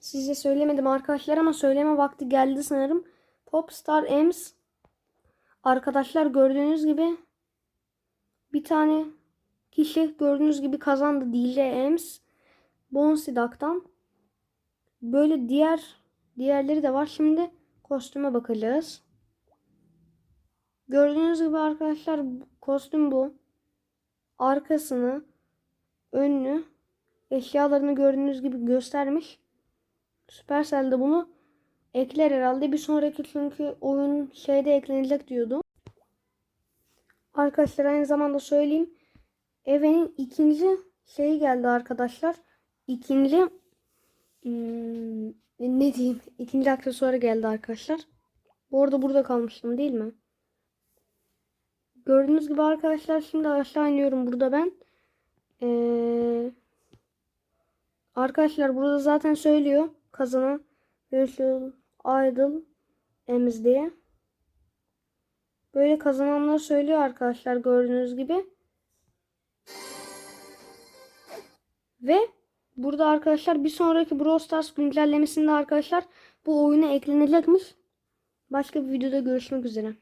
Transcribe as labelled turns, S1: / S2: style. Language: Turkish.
S1: size söylemedim arkadaşlar ama söyleme vakti geldi sanırım. Popstar Ems arkadaşlar gördüğünüz gibi bir tane kişi gördüğünüz gibi kazandı DJ Ems Bouncy Duck'tan. Böyle diğer diğerleri de var. Şimdi kostüme bakacağız. Gördüğünüz gibi arkadaşlar kostüm bu. Arkasını, önünü, eşyalarını gördüğünüz gibi göstermiş. Supercell de bunu ekler herhalde. Bir sonraki çünkü oyun şeyde eklenecek diyordu. Arkadaşlar aynı zamanda söyleyeyim. Eve'nin ikinci şeyi geldi arkadaşlar. İkinci hmm, ne diyeyim? İkinci aksesuarı geldi arkadaşlar. Bu arada burada kalmıştım değil mi? Gördüğünüz gibi arkadaşlar şimdi aşağı iniyorum burada ben. Ee, arkadaşlar burada zaten söylüyor kazanan Virtual Idol Emiz diye. Böyle kazananlar söylüyor arkadaşlar gördüğünüz gibi. Ve burada arkadaşlar bir sonraki Brawl Stars güncellemesinde arkadaşlar bu oyuna eklenecekmiş. Başka bir videoda görüşmek üzere.